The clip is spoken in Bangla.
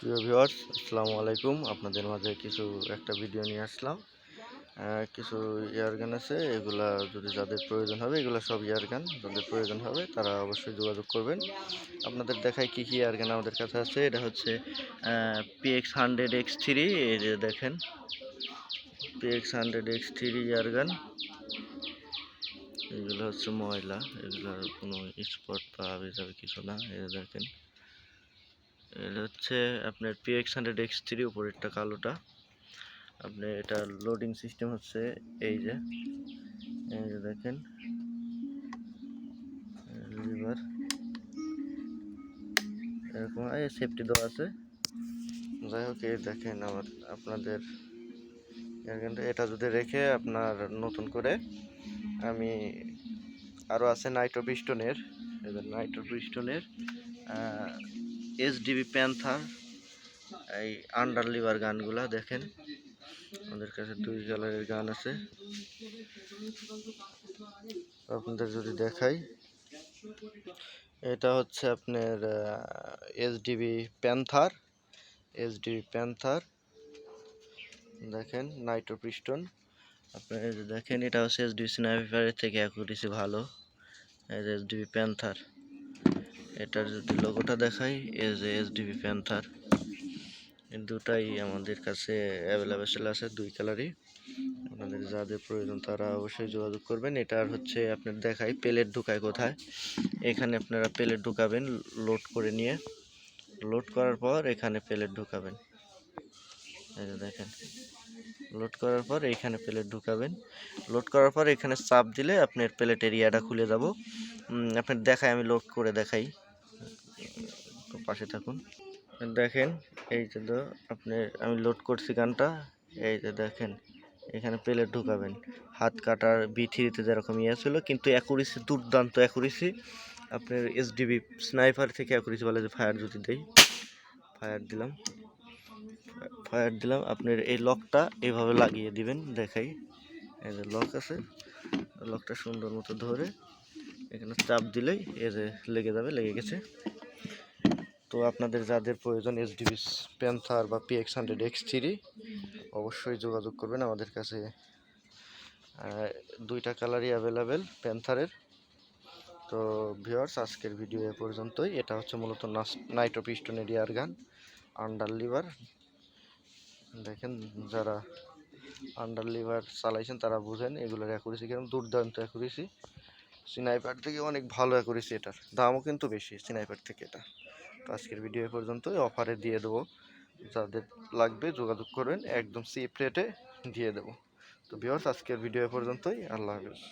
প্রিয় ভিউয়ার্স, আসসালামু আলাইকুম। আপনাদের মাঝে কিছু একটা ভিডিও নিয়ে আসলাম। কিছু ইয়ারগান আছে, এগুলা যদি যাদের প্রয়োজন হবে, এগুলো সব ইয়ারগান যাদের প্রয়োজন হবে, তারা অবশ্যই যোগাযোগ করবেন। আপনাদের দেখায় কী কী ইয়ারগান আমাদের কাছে আছে, এটা হচ্ছে পিএক্স হান্ড্রেড এক্স থ্রি এই যে দেখেন। PX hundred X three air gun এগুলো হচ্ছে ময়লা, এগুলোর কোনো স্পট বা যাবে কিছু না, এই দেখেন। এটা হচ্ছে আপনার পিএক্স হান্ড্রেড এক্স থ্রি উপরেরটা কালোটা। আপনি এটা লোডিং সিস্টেম হচ্ছে এই যে এই যে দেখেন। লিভার এরকম সেফটি দেওয়া আছে। যাই হোক, এই দেখেন আমার আপনাদের এটা যদি রেখে আপনার নতুন করে, আমি আরও আছে নাইট্রো পিস্টনের নাইট্রো পিস্টনের এসডিবি প্যান্থার এই আন্ডার লিভার গানগুলা দেখেন। আমাদের কাছে দুই কালারের গান আছে। আপনাদের যদি দেখাই, এটা হচ্ছে আপনার এসডিবি প্যান্থার এসডিবি প্যান্থার। দেখেন, নাইট্রো পিস্টন। আপনার দেখেন, এটা হচ্ছে এসডিবি স্নাইপারের থেকে অ্যাকুরেসি ভালো। যে এসডিবি প্যান্থার। এটার যদি লোগোটা দেখাই যে এসডিবি প্যান্থার দুটাই আমাদের কাছে অ্যাভেলেবেল আছে, দুই কালারই আপনাদের যাদের প্রয়োজন, তারা অবশ্যই যোগাযোগ করবেন। এটার হচ্ছে আপনার দেখাই প্লেট ঢুকায় কোথায়। এখানে আপনারা প্লেট ঢুকাবেন লোড করে নিয়ে। লোড করার পর এখানে প্লেট ঢুকাবেন। দেখেন লোড করার পর এইখানে প্লেট ঢুকাবেন। লোড করার পর এখানে চাপ দিলে আপনার প্লেট এরিয়াটা খুলে যাব। আপনার দেখাই আমি লোড করে দেখাই। পাশে থাকুন। দেখেন, এই যে তো আপনি আমি লোড করছি গানটা, এই যে দেখেন, এখানে পেলে ঢুকাবেন। হাত কাটার বি থ্রিতে যেরকম ইয়ে ছিল, কিন্তু অ্যাকুরেসি দুর্দান্ত অ্যাকুরেসি আপনার এসডিবি স্নাইপার থেকে অ্যাকুরেসি বলে যে ফায়ার যদি দেই ফায়ার দিলাম। ফায়ার দিলাম, আপনার এই লকটা এইভাবে লাগিয়ে দিবেন, দেখাই। এই যে লক আছে লকটা সুন্দর মতো ধরে, এখানে চাপ দিলেই এই যে লেগে যাবে, লেগে গেছে। তো আপনাদের যাদের প্রয়োজন এসডিবি প্যান্থার বা পিএক্স হান্ড্রেড এক্স থ্রি অবশ্যই যোগাযোগ করবেন আমাদের কাছে। দুইটা কালারই অ্যাভেলেবেল প্যান্থারের তো ভিওয়ার্স আজকের ভিডিও এ পর্যন্তই। এটা হচ্ছে মূলত নাইট নাইট্রো পিস্টনের ইয়ার গান আন্ডার লিভার দেখেন, যারা আন্ডার লিভার চালাইছেন, তারা বুঝেন, এগুলোর অ্যাকুরেসি কীরকম, দুর্দান্ত অ্যাকুরেসি স্নাইপার থেকে অনেক ভালো অ্যাকুরেসি এটার। দামও কিন্তু বেশি স্নাইপার থেকে এটা। আজকের ভিডিও এ পর্যন্তই। অফারে দিয়ে দেবো। যাদের লাগবে যোগাযোগ করবেন, একদম সেফ রেটে দিয়ে দেবো। তো ভিওর্স আজকের ভিডিও পর্যন্তই। আল্লাহ হাফিজ।